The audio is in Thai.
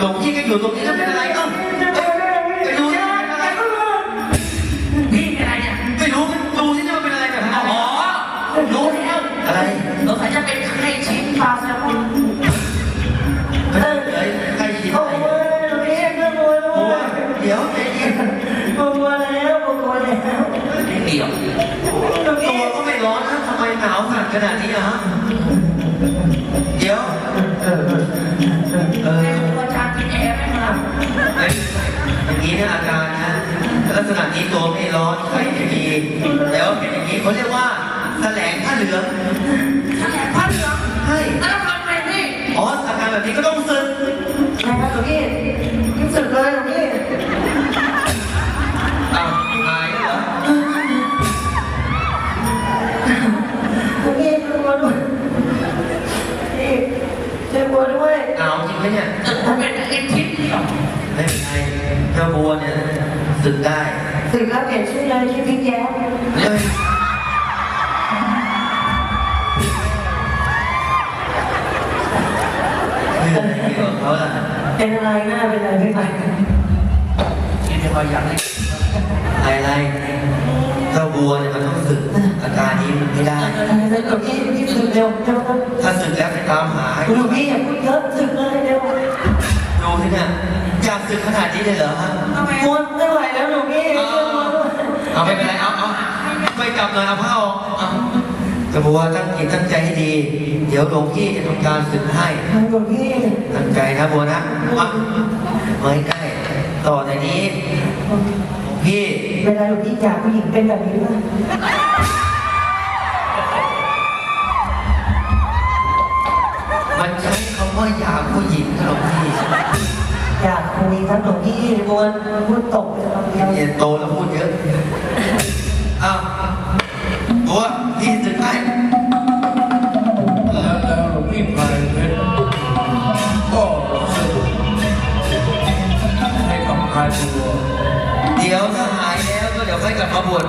อยู่ตรงนี้แล้วเป็นอะไรเอ้าเอ้ยไปดูนี่เป็นอะไรพี่เป็นอะไรเนี่ยไม่รู้ดูที่นี่มันเป็นอะไรกันอ๋อรู้แล้วอะไรสงสัยจะเป็นไข้ชิ้นปลาแซลมอนเฮ้ยใครชี้โอ้ใครยหลวงพี่ช่วยบัวด้บัวเดี๋ยวใจเย็นบัวแล้วบัวแล้วเดียวหลวงตัพี่วก็ไม่ร้อนนะทำไมหนาวขนาดนี้อะฮะเดี๋ยว นี้ตัวไม่ร้อนไข้ไม่ดีแต่ว่าเป็นอย่างนี้เขาเรียกว่าแสลงผ้าเหลืองถ้าแหลกผ้าเหลืองใช่แล้วทำไงพี่อ๋ออาการแบบนี้ก็ต้องซึกใช่ครับหลวงพี่รู้สึกเลยหลวงพี่อ้าวหายเหรอหลวงพี่ช่วยบัวด้วยพี่ช่วยบัวด้วยหนาวจริงไหมเนี่ยจะเป็นเอ็นทิศเดี่ยวไม่เป็นไรเจ้าบัวเนี่ยสึกได้ ถึงแล้วเปลี่ยนชื่อเลยชื่อพี่แย้มเขาล่ะเป็นอะไรหน้าเป็นอะไรไม่ไปนี่เดี๋ยวเราอยากให้อะไรเจ้าบัวเนี่ยมันต้องสึกอาการนี้มันไม่ได้หลวงพี่พี่สึกเร็วเร็วถ้าสึกแล้วไปตามหาให้หลวงพี่อย่าพูดเยอะสึกเลยเร็วดูสิเนี่ยอยากสึกขนาดนี้เลยเหรอฮะทำไมไม่ไหวแล้วหลวงพี่ เอาไม่เป็นไรเอาเอาไม่กลับเลยเอาผ้าออกเอาเจ้าบัวตั้งจิตตั้งใจให้ดี เดี๋ยวหลวงพี่จะทำการสึกให้หลวงพี่ตั้งใจนะบัวนะเอาไม่ใกล้ต่อในนี้พี่ เวลาหลวงพี่จากผู้หญิงเป็นแบบนี้ป่ะมันใช้คำว่าหยามผู้หญิงนะหลวง พอดีครับหลวงพี่กวนพูดตกครับเดียวเย็นโตแล้วพูดเยอะ อ้าวตัวพี่จะได้แล้วแล้วหลวงพี่พายเพชรก็ให้กับพายตัว เดี๋ยวถ้าหายแล้วก็เดี๋ยวค่อยกลับมาบวช